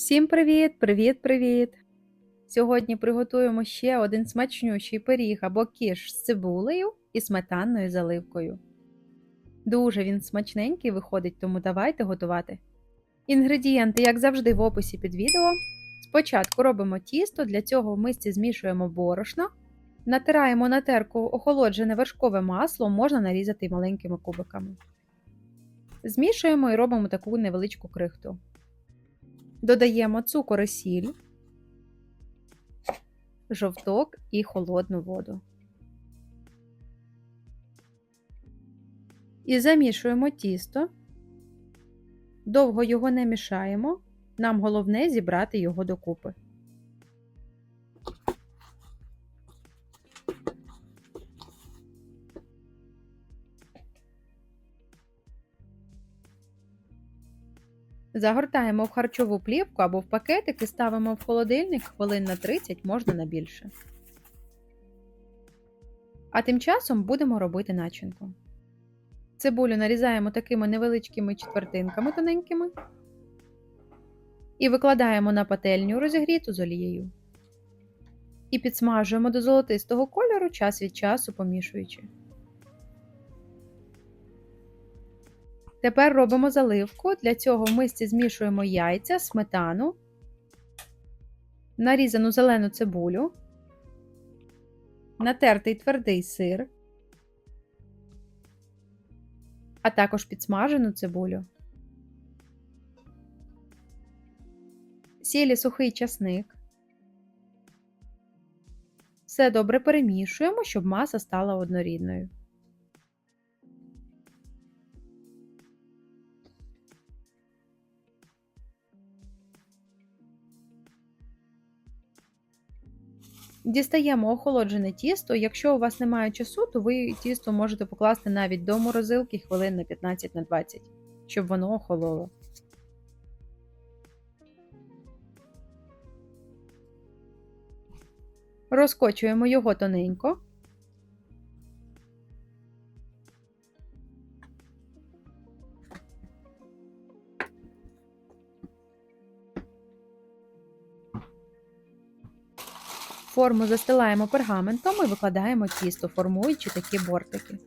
Всім привіт, привіт, привіт! Сьогодні приготуємо ще один смачнющий пиріг або кіш з цибулею і сметанною заливкою. Дуже він смачненький виходить, тому давайте готувати. Інгредієнти, як завжди, в описі під відео. Спочатку робимо тісто, для цього в мисці змішуємо борошно, натираємо на терку охолоджене вершкове масло, можна нарізати маленькими кубиками. Змішуємо і робимо таку невеличку крихту. Додаємо цукор і сіль, жовток і холодну воду. І замішуємо тісто. Довго його не мішаємо. Нам головне зібрати його докупи. Загортаємо в харчову плівку або в пакетик і ставимо в холодильник хвилин на 30, можна на більше. А тим часом будемо робити начинку. Цибулю нарізаємо такими невеличкими четвертинками тоненькими і викладаємо на пательню розігріту з олією. І підсмажуємо до золотистого кольору час від часу помішуючи. Тепер робимо заливку. Для цього в мисці змішуємо яйця, сметану, нарізану зелену цибулю, натертий твердий сир, а також підсмажену цибулю, сілі сухий часник. Все добре перемішуємо, щоб маса стала однорідною. Дістаємо охолоджене тісто. Якщо у вас немає часу, то ви тісто можете покласти навіть до морозилки хвилин на 15 на 20, щоб воно охололо. Розкочуємо його тоненько. Форму застилаємо пергаментом і викладаємо тісто, формуючи такі бортики.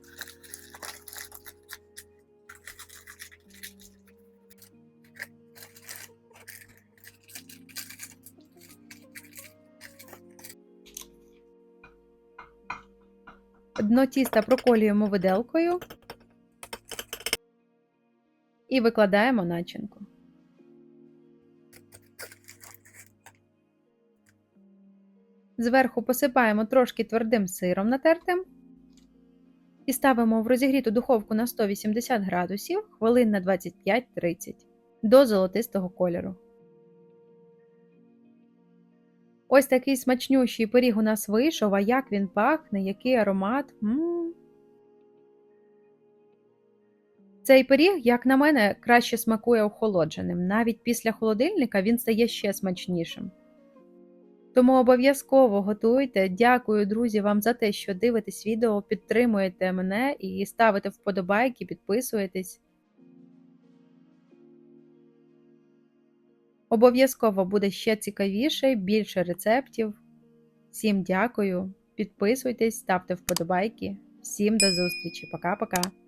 Дно тіста проколюємо виделкою і викладаємо начинку. Зверху посипаємо трошки твердим сиром натертим і ставимо в розігріту духовку на 180 градусів хвилин на 25-30 до золотистого кольору. Ось такий смачнющий пиріг у нас вийшов, а як він пахне, який аромат. М -м -м. Цей пиріг, як на мене, краще смакує охолодженим. Навіть після холодильника він стає ще смачнішим. Тому обов'язково готуйте. Дякую, друзі, вам за те, що дивитесь відео, підтримуєте мене і ставите вподобайки, підписуєтесь. Обов'язково буде ще цікавіше, більше рецептів. Всім дякую, підписуйтесь, ставте вподобайки. Всім до зустрічі. Пока-пока.